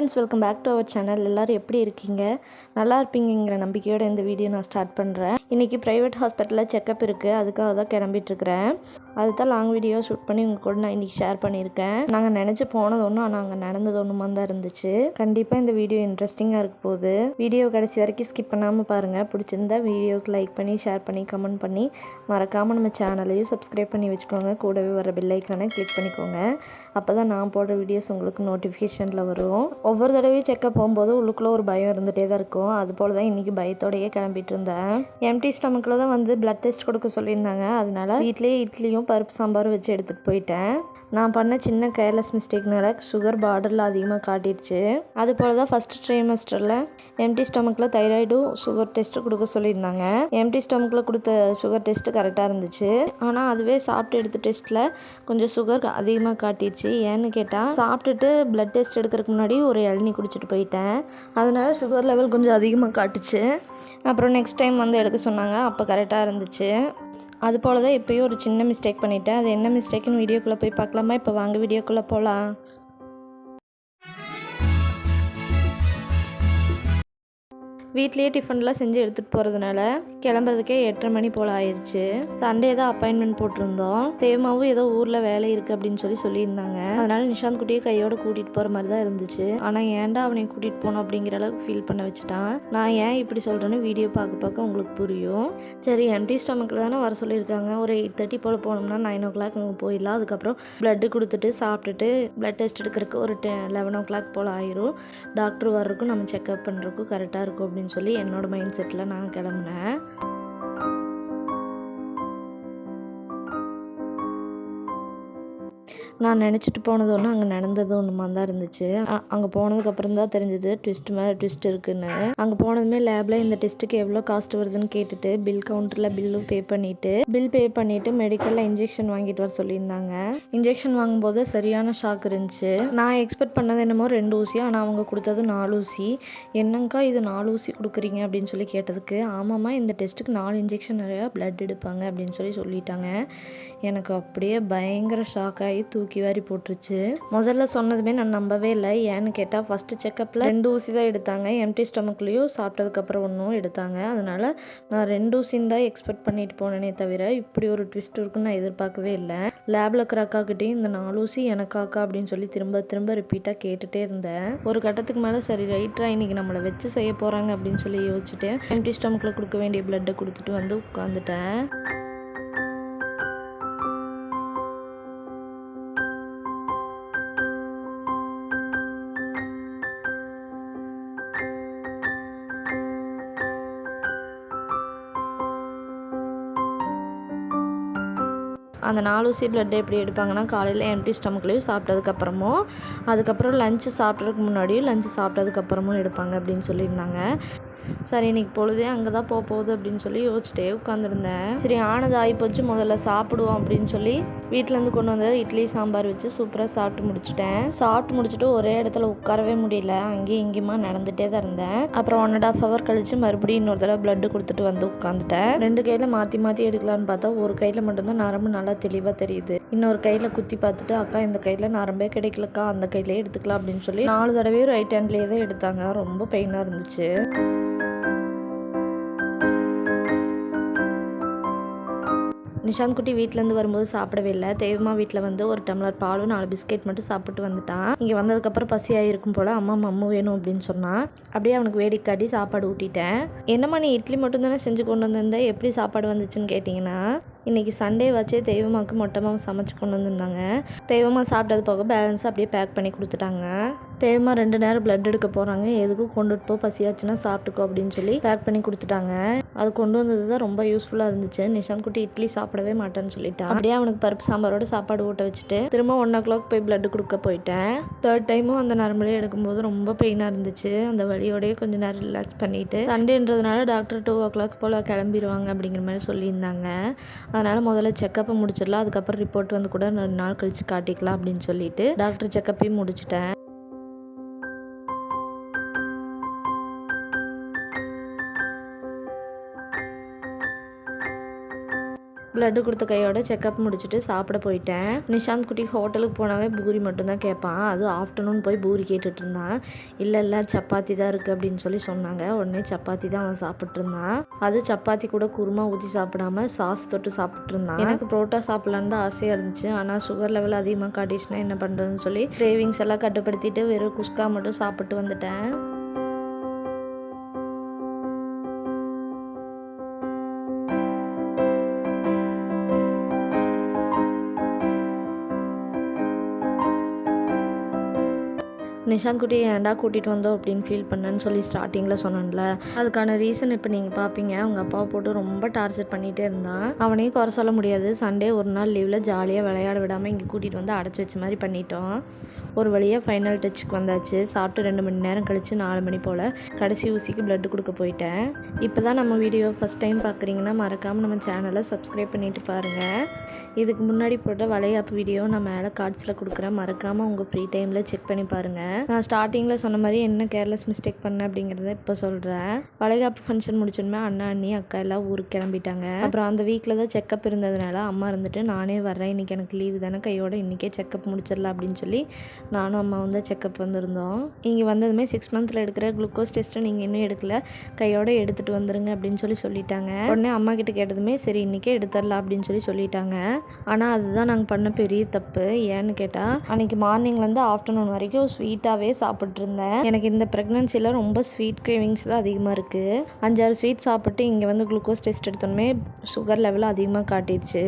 Friends welcome back to our channel எல்லோரும் எப்படி இருக்கீங்க? நல்லா இருப்பீங்கிற நம்பிக்கையோட இந்த வீடியோ நான் ஸ்டார்ட் பண்ணுறேன் இன்றைக்கி ப்ரைவேட் ஹாஸ்பிட்டலில் செக்கப் இருக்குது அதுக்காக தான் கிளம்பிட்டுருக்கிறேன். அதுதான் லாங் வீடியோ ஷூட் பண்ணி உங்கள் கூட நான் இன்றைக்கி ஷேர் பண்ணியிருக்கேன். நாங்கள் நினச்சி போனது ஒன்றும் ஆனால் அங்கே நடந்தது ஒன்றுமா தான் இருந்துச்சு. கண்டிப்பாக இந்த வீடியோ இன்ட்ரெஸ்டிங்காக இருக்க போகுது. வீடியோ கடைசி வரைக்கும் ஸ்கிப் பண்ணாமல் பாருங்கள் பிடிச்சிருந்தா வீடியோவுக்கு லைக் பண்ணி ஷேர் பண்ணி கமெண்ட் பண்ணி மறக்காமல் நம்ம சேனலையும் சப்ஸ்கிரைப் பண்ணி வச்சுக்கோங்க. கூடவே வர பில்லைக்கானே கிளிக் பண்ணிக்கோங்க. அப்போ தான் நான் போடுற வீடியோஸ் உங்களுக்கு நோட்டிஃபிகேஷனில் வரும். ஒவ்வொரு தடவையும் செக்கப் போகும்போது உள்ளுக்குள்ளே ஒரு பயம் இருந்துகிட்டே தான் இருக்கும். அது போல் தான் இன்றைக்கி பயத்தோடையே கிளம்பிட்டு இருந்தேன் எம்டி ஸ்டமக்கில் தான் வந்து பிளட் டெஸ்ட் கொடுக்க சொல்லியிருந்தாங்க. அதனால வீட்லேயே இட்லியும் பருப்பு சாம்பாரும் வச்சு எடுத்துகிட்டு போயிட்டேன். நான் பண்ண சின்ன கேர்லெஸ் மிஸ்டேக்னால சுகர் பார்டரில் அதிகமாக காட்டிடுச்சு. அது போல் தான் ஃபஸ்ட் ட்ரைமஸ்டரில் எம்டி ஸ்டொமக்கில் தைராய்டும் சுகர் டெஸ்ட்டு கொடுக்க சொல்லியிருந்தாங்க. எம்டி ஸ்டொமக்கில் கொடுத்த சுகர் டெஸ்ட்டு கரெக்டாக இருந்துச்சு. ஆனால் அதுவே சாப்பிட்டு எடுத்த டெஸ்ட்டில் கொஞ்சம் சுகர் அதிகமாக காட்டிடுச்சு. ஏன்னு கேட்டால் சாப்பிட்டுட்டு பிளட் டெஸ்ட் எடுக்கிறதுக்கு முன்னாடி ஒரு இளநி குடிச்சிட்டு போயிட்டேன். அதனால சுகர் லெவல் கொஞ்சம் அதிகமாக காட்டுச்சு. அப்புறம் நெக்ஸ்ட் டைம் வந்து எடுக்க சொன்னாங்க. அப்போ கரெக்டாக இருந்துச்சு. அது போல் தான் இப்போயும் ஒரு சின்ன மிஸ்டேக் பண்ணிட்டேன். அது என்ன மிஸ்டேக்குன்னு வீடியோக்குள்ளே போய் பார்க்கலாமா? இப்போ வாங்க வீடியோக்குள்ளே போகலாம் வீட்லேயே டிஃபன்லாம் செஞ்சு எடுத்துகிட்டு போகிறதுனால கிளம்புறதுக்கே எட்டரை மணி போல் ஆயிடுச்சு சண்டே தான் அப்பாயின்மெண்ட் போட்டிருந்தோம். தேமாவும் ஏதோ ஊரில் வேலை இருக்குது அப்படின்னு சொல்லி சொல்லியிருந்தாங்க. அதனால நிஷாந்த் குட்டியை கையோட கூட்டிகிட்டு போகிற மாதிரி தான் இருந்துச்சு. ஆனால் ஏன்டா அவனை கூட்டிகிட்டு போகணும் அப்படிங்கிற அளவுக்கு ஃபீல் பண்ண வச்சுட்டான். நான் ஏன் இப்படி சொல்கிறேன்னு வீடியோ பார்க்க பார்க்க உங்களுக்கு புரியும். சரி எம்டி ஸ்டமக்கில் தானே வர சொல்லியிருக்காங்க. ஒரு எயிட் தேர்ட்டி போல் போனோம்னா நைன் ஓ கிளாக் அங்கே போயிடலாம். அதுக்கப்புறம் பிளட்டு கொடுத்துட்டு சாப்பிட்டுட்டு பிளட் டெஸ்ட் எடுக்கிறதுக்கு ஒரு டெ லெவன் ஓ கிளாக் போல் ஆயிரும். டாக்டர் வர்றதுக்கும் நம்ம செக்அப் பண்ணுறதுக்கும் கரெக்டாக இருக்கும் அப்படின்னு அப்படின்னு சொல்லி என்னோட மைண்ட் செட்டில் நான் கிளம்புனேன். நான் நினச்சிட்டு போனது ஒன்று அங்கே நடந்தது ஒன்றுமா தான் இருந்துச்சு. அங்கே போனதுக்கப்புறம் தான் தெரிஞ்சது ட்விஸ்ட் மேலே ட்விஸ்ட் இருக்குன்னு. அங்கே போனதுமே லேபில் இந்த டெஸ்ட்டுக்கு எவ்வளோ காஸ்ட் வருதுன்னு கேட்டுட்டு பில் கவுண்டரில் பில்லும் பே பண்ணிவிட்டு பில் பே பண்ணிவிட்டு மெடிக்கலில் இன்ஜெக்ஷன் வாங்கிட்டு வர சொல்லியிருந்தாங்க. இன்ஜெக்ஷன் வாங்கும்போது சரியான ஷாக் இருந்துச்சு. நான் எக்ஸ்பெக்ட் பண்ணது என்னமோ ரெண்டு ஊசி ஆனால் அவங்க கொடுத்தது நாலு ஊசி. என்னங்கக்கா இது நாலு ஊசி கொடுக்குறீங்க அப்படின்னு சொல்லி கேட்டதுக்கு ஆமாம்மா இந்த டெஸ்ட்டுக்கு நாலு இன்ஜெக்ஷன் நிறையா ப்ளட் எடுப்பாங்க அப்படின்னு சொல்லி சொல்லிட்டாங்க. எனக்கு அப்படியே பயங்கர ஷாக் ஆகி தூக்கி வாரி போட்டுருச்சு. முதல்ல சொன்னதுமே நான் நம்பவே இல்லை. ஏன்னு கேட்டால் ஃபஸ்ட்டு செக்கப்பில் ரெண்டு ஊசி தான் எடுத்தாங்க. எம்டி ஸ்டொமக்லேயும் சாப்பிட்டதுக்கப்புறம் ஒன்றும் எடுத்தாங்க. அதனால் நான் ரெண்டு ஊசின்னு தான் எக்ஸ்பெக்ட் பண்ணிட்டு போனேனே தவிர இப்படி ஒரு ட்விஸ்ட் இருக்குன்னு நான் எதிர்பார்க்கவே இல்லை. லேபில் இருக்கிற அக்காக்கிட்டையும் இந்த நாலு ஊசி எனக்காக்கா அப்படின்னு சொல்லி திரும்ப திரும்ப ரிப்பீட்டாக கேட்டுகிட்டே இருந்தேன். ஒரு கட்டத்துக்கு மேலே சரி ரைட்ரா இன்னைக்கு நம்மளை வச்சு செய்ய போகிறாங்க அப்படின்னு சொல்லி யோசிச்சுட்டு எம்டி ஸ்டொமக்கில் கொடுக்க வேண்டிய பிளட்டை கொடுத்துட்டு வந்து உட்காந்துட்டேன் அந்த நாலு ஊசி பிளட் எப்படி எடுப்பாங்கன்னா காலையில் எம்டி ஸ்டமக்லேயும் சாப்பிட்டதுக்கப்புறமும் அதுக்கப்புறம் லஞ்சு சாப்பிட்றதுக்கு முன்னாடியும் லஞ்சு சாப்பிட்டதுக்கப்புறமும் எடுப்பாங்க அப்படின்னு சொல்லியிருந்தாங்க. சரி இன்னைக்கு பொழுதே அங்கே தான் போக போகுது அப்படின்னு சொல்லி யோசிச்சுட்டே உட்காந்துருந்தேன் சரி ஆனது ஆகிப்போச்சு முதல்ல சாப்பிடுவோம் அப்படின்னு சொல்லி வீட்டிலேருந்து கொண்டு வந்தது இட்லி சாம்பார் வச்சு சூப்பராக சாப்பிட்டு முடிச்சிட்டேன். சாப்பிட்டு முடிச்சுட்டு ஒரே இடத்துல உட்காரவே முடியல. அங்கேயும் இங்கேயுமா நடந்துகிட்டே தான் இருந்தேன். அப்புறம் ஒன் அண்ட் ஆஃப் ஹவர் கழித்து மறுபடியும் இன்னொரு தடவை பிளட்டு கொடுத்துட்டு வந்து உட்காந்துட்டேன் ரெண்டு கையில் மாற்றி மாற்றி எடுக்கலான்னு பார்த்தா ஒரு கையில் மட்டும்தான் நரம்பு நல்லா தெளிவாக தெரியுது. இன்னொரு கையில் குத்தி பார்த்துட்டு அக்கா இந்த கையில் நரம்பே கிடைக்கலக்கா அந்த கையிலே எடுத்துக்கலாம் அப்படின்னு சொல்லி நாலு தடவையும் ரைட் ஹேண்ட்லேயே தான் எடுத்தாங்க. ரொம்ப பெயினாக இருந்துச்சு. நிஷாந்த் குட்டி வீட்டிலேருந்து வரும்போது சாப்பிடவே இல்லை. தெய்வமா வீட்டில் வந்து ஒரு டம்ளர் பாலும் நாலு பிஸ்கெட் மட்டும் சாப்பிட்டு வந்துட்டான். இங்கே வந்ததுக்கப்புறம் பசியாக இருக்கும் போல் அம்மா மம்மு வேணும் அப்படின்னு சொன்னான். அப்படியே அவனுக்கு வேடிக்கை காட்டி சாப்பாடு ஊட்டிட்டேன். என்னம்மா நீ இட்லி மட்டும் தானே செஞ்சு கொண்டு வந்திருந்த? எப்படி சாப்பாடு வந்துச்சுன்னு கேட்டிங்கன்னா இன்றைக்கி சண்டே வச்சே தெய்வமாக்கு மொட்டமாக சமைச்சு கொண்டு வந்திருந்தாங்க. தெய்வமாக சாப்பிட்டது போக பேலன்ஸ் அப்படியே பேக் பண்ணி கொடுத்துட்டாங்க. தெய்வமாக ரெண்டு நேரம் பிளட் எடுக்க போகிறாங்க எதுக்கும் கொண்டுட்டு போ பசியாச்சுன்னா சாப்பிட்டுக்கோ அப்படின்னு சொல்லி பேக் பண்ணி கொடுத்துட்டாங்க. அது கொண்டு வந்தது தான் ரொம்ப யூஸ்ஃபுல்லாக இருந்துச்சு. நிஷாந்த் குட்டி இட்லி சாப்பிடவே மாட்டேன்னு சொல்லிட்டான் அப்படியே அவனுக்கு பருப்பு சாம்பாரோட சாப்பாடு ஊட்ட வச்சுட்டு திரும்ப ஒன் ஓ கிளாக் போய் பிளட் கொடுக்க போயிட்டேன். தேர்ட் டைமும் அந்த நரம்புலேயே எடுக்கும்போது ரொம்ப பெயினாக இருந்துச்சு. அந்த வழியோடய கொஞ்ச நேரம் ரிலாக்ஸ் பண்ணிட்டு சண்டேன்றதுனால டாக்டர் டூ ஓ கிளாக் போல் கிளம்பிடுவாங்க அப்படிங்கிற மாதிரி சொல்லியிருந்தாங்க. அதனால் முதல்ல செக்கப்பை முடிச்சிடலாம். அதுக்கப்புறம் ரிப்போர்ட் வந்து கூட ரெண்டு நாள் கழிச்சு காட்டிக்கலாம் அப்படின்னு சொல்லிட்டு டாக்டர் செக்கப்பையும் முடிச்சிட்டேன். லட்டு கொடுத்த கையோட செக்கப் முடிச்சுட்டு சாப்பிட போயிட்டேன். நிஷாந்த் குட்டி ஹோட்டலுக்கு போனாவே பூரி மட்டும்தான் கேட்பான். அது ஆஃப்டர்நூன் போய் பூரி கேட்டுட்டு இருந்தான். இல்லை இல்லை சப்பாத்தி தான் இருக்குது அப்படின்னு சொல்லி சொன்னாங்க. உடனே சப்பாத்தி தான் அவன் சாப்பிட்டு இருந்தான். அது சப்பாத்தி கூட குருமா ஊற்றி சாப்பிடாம சாஸ் தொட்டு சாப்பிட்டு இருந்தான். எனக்கு புரோட்டா சாப்பிட்லான்னு தான் ஆசையாக இருந்துச்சு. ஆனால் சுகர் லெவல் அதிகமாக காட்டிச்சுன்னா என்ன பண்ணுறதுன்னு சொல்லி கிரேவிங்ஸ் எல்லாம் கட்டுப்படுத்திட்டு வெறும் குஸ்கா மட்டும் சாப்பிட்டு வந்துட்டேன். நிஷாங்குட்டியை ஏன்டா கூட்டிகிட்டு வந்தோம் அப்படின்னு ஃபீல் பண்ணேன்னு சொல்லி ஸ்டார்டிங்கில் சொன்னேன்ல. அதுக்கான ரீசன் இப்போ நீங்கள் பார்ப்பீங்க அவங்க அப்பாவை போட்டு ரொம்ப டார்ச்சர் பண்ணிகிட்டே இருந்தான். அவனையும் குறை சொல்ல முடியாது. சண்டே ஒரு நாள் லீவில் ஜாலியாக விளையாட விடாமல் இங்கே கூட்டிகிட்டு வந்து அடைச்சி வச்ச மாதிரி பண்ணிட்டோம். ஒரு வழியாக ஃபைனல் டச்சுக்கு வந்தாச்சு. சாப்பிட்டு ரெண்டு மணி நேரம் கழித்து நாலு மணி போல் கடைசி ஊசிக்கு பிளட் கொடுக்க போயிட்டேன். இப்போ தான் நம்ம வீடியோ ஃபஸ்ட் டைம் பார்க்குறீங்கன்னா மறக்காமல் நம்ம சேனலை சப்ஸ்கிரைப் பண்ணிட்டு பாருங்கள் இதுக்கு முன்னாடி போட்ட வளையாப்பு வீடியோ நான் மேலே கார்ட்ஸில் கொடுக்குறேன். மறக்காமல் உங்கள் ஃப்ரீ டைமில் செக் பண்ணி பாருங்கள் நான் ஸ்டார்டிங்கில் சொன்ன மாதிரி என்ன கேர்லெஸ் மிஸ்டேக் பண்ணேன் அப்படிங்கிறத இப்போ சொல்கிறேன் வளைகாப்பு ஃபங்க்ஷன் முடிச்சோன்னே அண்ணா அண்ணி அக்கா எல்லாம் ஊருக்கு கிளம்பிட்டாங்க. அப்புறம் அந்த வீக்கில் தான் செக்கப் இருந்ததுனால அம்மா இருந்துட்டு நானே வர்றேன். இன்றைக்கி எனக்கு லீவு தானே. கையோட இன்றைக்கே செக்கப் முடிச்சிடலாம். அப்படின்னு சொல்லி நானும் அம்மாவும் தான் செக்கப் வந்திருந்தோம். இங்கே வந்ததுமே சிக்ஸ் மந்தில் எடுக்கிற குளுக்கோஸ் டெஸ்ட்டை நீங்கள் இன்னும் எடுக்கல. கையோட எடுத்துகிட்டு வந்துருங்க அப்படின்னு சொல்லி சொல்லிட்டாங்க. உடனே அம்மா கிட்ட கேட்டதுமே சரி இன்றைக்கே எடுத்துடலாம். அப்படின்னு சொல்லி சொல்லிட்டாங்க. ஆனால் அதுதான் நாங்கள் பண்ண பெரிய தப்பு. ஏன்னு கேட்டால் அன்றைக்கி மார்னிங்லேருந்து ஆஃப்டர்நூன் வரைக்கும் ஸ்வீட்டாக ஸ்வீட்டாகவே சாப்பிட்ருந்தேன். எனக்கு இந்த ப்ரெக்னென்சியில் ரொம்ப ஸ்வீட் கிரேவிங்ஸ் தான் அதிகமாக இருக்குது அஞ்சாறு ஸ்வீட் சாப்பிட்டு இங்கே வந்து குளுக்கோஸ் டெஸ்ட் எடுத்தோன்னே சுகர் லெவல் அதிகமாக காட்டிடுச்சு.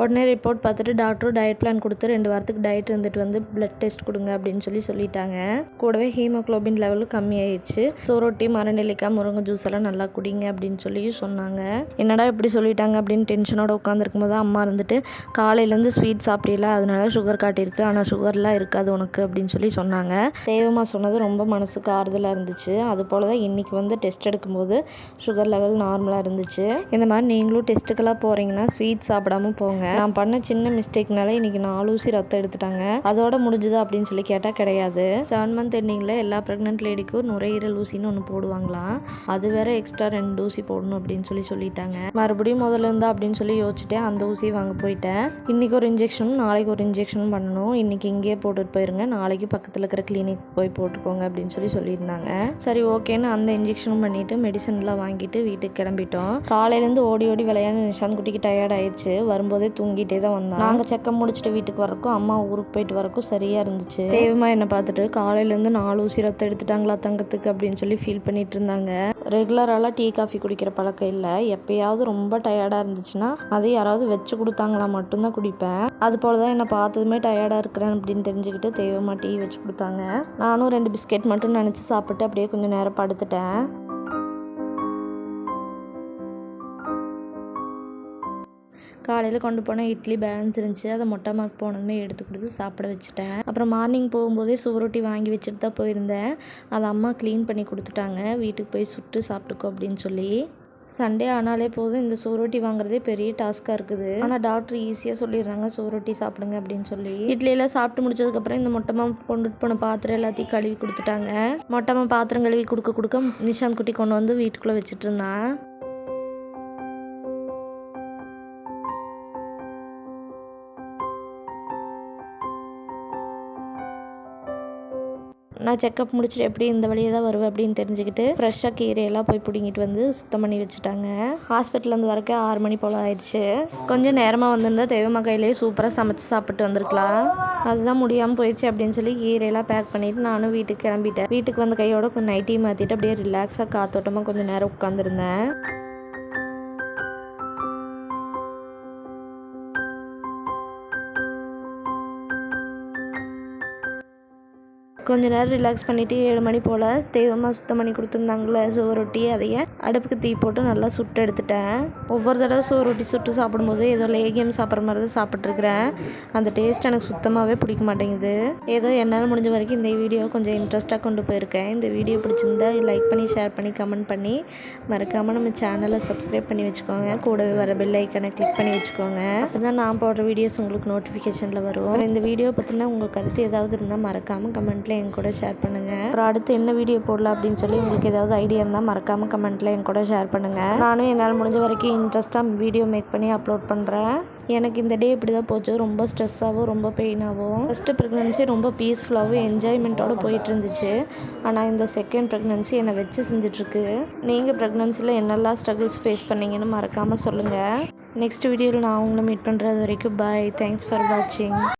உடனே ரிப்போர்ட் பார்த்துட்டு டாக்டரும் டயட் பிளான் கொடுத்து ரெண்டு வாரத்துக்கு டயட் இருந்துட்டு வந்து பிளட் டெஸ்ட் கொடுங்க அப்படின்னு சொல்லி சொல்லிட்டாங்க. கூடவே ஹீமோக்ளோபின் லெவலும் கம்மியாயிடுச்சு சோரொட்டி மரநெல்லிக்காய் முருங்கை ஜூஸ் எல்லாம் நல்லா குடிங்க அப்படின்னு சொல்லி சொன்னாங்க. என்னடா இப்படி சொல்லிட்டாங்க அப்படின்னு டென்ஷனோட உட்காந்துருக்கும் போது அம்மா இருந்துட்டு காலையிலேருந்து ஸ்வீட் சாப்பிடல அதனால சுகர் காட்டியிருக்கு. ஆனால் சுகர்லாம் இருக்காது உனக்கு அப்படின்னு சொல்லி சொன்னாங்க. தேவமா சொன்னது ரொம்ப மனசுக்கு ஆறுதலாக இருந்துச்சு. அது போல் தான் இன்றைக்கி வந்து டெஸ்ட் எடுக்கும்போது சுகர் லெவல் நார்மலாக இருந்துச்சு. இந்த மாதிரி நீங்களும் டெஸ்ட்டுக்கெல்லாம் போகிறீங்கன்னா ஸ்வீட் சாப்பிடாம போங்க. நான் பண்ண சின்ன மிஸ்டேக்னால இன்றைக்கி நாலு ஊசி ரத்தம் எடுத்துட்டாங்க. அதோட முடிஞ்சுதா அப்படின்னு சொல்லி கேட்டால் கிடையாது. செவன் மந்த் எண்டிங்கில் எல்லா ப்ரெக்னென்ட் லேடிக்கும் நுரையீரல் ஊசின்னு ஒன்று போடுவாங்களாம். அது வேற எக்ஸ்ட்ரா ரெண்டு ஊசி போடணும் அப்படின்னு சொல்லி சொல்லிட்டாங்க. மறுபடியும் முதல்ல இருந்தா அப்படின்னு சொல்லி யோசிச்சுட்டேன். அந்த ஊசி வாங்க போயிட்டேன். இன்றைக்கி ஒரு இன்ஜெக்ஷனும் நாளைக்கு ஒரு இன்ஜெக்ஷனும் பண்ணணும். இன்றைக்கி இங்கேயே போட்டுட்டு போயிருங்க. நாளைக்கு பக்கத்தில் இருக்கிற கிளினிக் போய் போட்டுக்கோங்க அப்படின்னு சொல்லி சொல்லியிருந்தாங்க. சரி ஓகேன்னு அந்த இன்ஜெக்ஷனும் பண்ணிவிட்டு மெடிசன்லாம் வாங்கிட்டு வீட்டுக்கு கிளம்பிட்டோம். காலையிலேருந்து ஓடி ஓடி விளையாண்டு நிஷாந்த் குட்டிக்கு டயர்ட் ஆயிடுச்சு. வரும்போதே தூங்கிட்டே தான் வந்தோம் நாங்கள் செக்கம் முடிச்சுட்டு வீட்டுக்கு வரக்கும் அம்மா ஊருக்கு போயிட்டு வரக்கும் சரியாக இருந்துச்சு. தேவமா என்னை பார்த்துட்டு காலையிலேருந்து நாலு ஊசி ரத்தம் எடுத்துட்டாங்களா தங்கத்துக்கு அப்படின்னு சொல்லி ஃபீல் பண்ணிட்டு இருந்தாங்க. ரெகுலராலாம் டீ காஃபி குடிக்கிற பழக்கம் இல்லை. எப்பயாவது ரொம்ப டயர்டாக இருந்துச்சுன்னா அதை யாராவது வச்சு கொடுத்தாங்களா மட்டும்தான் குடிப்பேன். அது போல் தான் என்னை பார்த்ததுமே டயர்டாக இருக்கிறேன் அப்படின்னு தெரிஞ்சுக்கிட்டு தேவமா டீ வச்சு கொடுத்தாங்க. நானும் ரெண்டு பிஸ்கெட் மட்டும் நினச்சி சாப்பிட்டு அப்படியே கொஞ்சம் நேரம் படுத்துட்டேன். காலையில் கொண்டு போனால் இட்லி பேலன்ஸ் இருந்துச்சு. அதை மொட்டை மாக்கு போனதுமே எடுத்து கொடுத்து சாப்பிட வச்சுட்டேன். அப்புறம் மார்னிங் போகும்போதே சுவரொட்டி வாங்கி வச்சுட்டு தான் போயிருந்தேன். அதை அம்மா க்ளீன் பண்ணி கொடுத்துட்டாங்க. வீட்டுக்கு போய் சுட்டு சாப்பிட்டுக்கோ அப்படின்னு சொல்லி. சண்டே ஆனாலே போதும். இந்த சோரொட்டி வாங்குறதே பெரிய டாஸ்க்காக இருக்குது. ஆனால் டாக்டர் ஈஸியாக சொல்லிடுறாங்க சோரொட்டி சாப்பிடுங்க அப்படின்னு சொல்லி. இட்லியெல்லாம் சாப்பிட்டு முடிச்சதுக்கப்புறம் இந்த மொட்டமாக கொண்டுட்டு போன பாத்திரம் எல்லாத்தையும் கழுவி கொடுத்துட்டாங்க. மொட்டமாக பாத்திரம் கழுவி கொடுக்க கொடுக்க நிஷாந்த் குட்டி கொண்டு வந்து வீட்டுக்குள்ளே வச்சுட்டு இருந்தான். நான் செக்கப் முடிச்சுட்டு எப்படி இந்த வழியே தான் வருவேன் அப்படின்னு தெரிஞ்சுக்கிட்டு ஃப்ரெஷ்ஷாக கீரையெல்லாம் போய் பிடிங்கிட்டு வந்து சுத்தம் பண்ணி வச்சுட்டாங்க. ஹாஸ்பிட்டல்லேருந்து வரக்க ஆறு மணி போல் ஆயிடுச்சு. கொஞ்சம் நேரமாக வந்திருந்தா தெய்வமா கையிலேயே சூப்பராக சமைச்சு சாப்பிட்டு வந்திருக்கலாம். அதுதான் முடியாமல் போயிடுச்சு அப்படின்னு சொல்லி கீரையெல்லாம் பேக் பண்ணிவிட்டு நானும் வீட்டுக்கு கிளம்பிட்டேன். வீட்டுக்கு வந்த கையோட கொஞ்சம் நைட்டி மாற்றிட்டு அப்படியே ரிலாக்ஸாக காத்தோட்டமாக கொஞ்சம் நேரம் உட்காந்துருந்தேன் கொஞ்ச நேரம் ரிலாக்ஸ் பண்ணிவிட்டு ஏழு மணி போல் தெய்வமாக சுத்தம் பண்ணி கொடுத்துருந்தாங்களே சோறொட்டி அதையே அடுப்புக்கு தீ போட்டு நல்லா சுட்டு எடுத்துட்டேன். ஒவ்வொரு தடவை சோறொட்டி சுட்டு சாப்பிடும்போது ஏதோ லேகியம் சாப்பிட்ற மாதிரி தான் சாப்பிட்ருக்குறேன் அந்த டேஸ்ட் எனக்கு சுத்தமாகவே பிடிக்க மாட்டேங்குது. ஏதோ என்னால் முடிஞ்ச வரைக்கும் இந்த வீடியோ கொஞ்சம் இன்ட்ரெஸ்ட்டாக கொண்டு போயிருக்கேன். இந்த வீடியோ பிடிச்சிருந்தா லைக் பண்ணி ஷேர் பண்ணி கமெண்ட் பண்ணி மறக்காமல் நம்ம சேனலை சப்ஸ்கிரைப் பண்ணி வச்சுக்கோங்க. கூடவே வர பெல் ஐக்கனை கிளிக் பண்ணி வச்சுக்கோங்க. அப்போ தான் நான் போடுற வீடியோஸ் உங்களுக்கு நோட்டிஃபிகேஷனில் வரும். இந்த வீடியோ பார்த்தீங்கன்னா உங்கள் கருத்து ஏதாவது இருந்தால் மறக்காமல் கமெண்ட்டில் என் கூட ஷேர் பண்ணுங்கள் அப்புறம் அடுத்து என்ன வீடியோ போடலாம் அப்படின்னு சொல்லி உங்களுக்கு ஏதாவது ஐடியா இருந்தால் மறக்காமல் கமெண்ட்டில் என் கூட ஷேர் பண்ணுங்கள் நானும் என்னால் முடிஞ்ச வரைக்கும் இன்ட்ரெஸ்ட்டாக வீடியோ மேக் பண்ணி அப்லோட் பண்ணுறேன் எனக்கு இந்த டே இப்படி தான் போச்சு. ரொம்ப ஸ்ட்ரெஸ்ஸாகவும் ரொம்ப பெயினாகவும் ஃபஸ்ட்டு ப்ரெக்னென்சி ரொம்ப பீஸ்ஃபுல்லாகவும் என்ஜாய்மெண்ட்டோடு போயிட்டு இருந்துச்சு. ஆனால் இந்த செகண்ட் ப்ரெக்னென்சி என்னை வச்சு செஞ்சிட்ருக்கு. நீங்கள் ப்ரெக்னென்சியில் என்னெல்லாம் ஸ்ட்ரகிள்ஸ் ஃபேஸ் பண்ணீங்கன்னு மறக்காமல் சொல்லுங்கள் நெக்ஸ்ட் வீடியோவில் நான் உங்களை மீட் பண்ணுறது வரைக்கும் பாய் தேங்க்ஸ் ஃபார் வாட்சிங்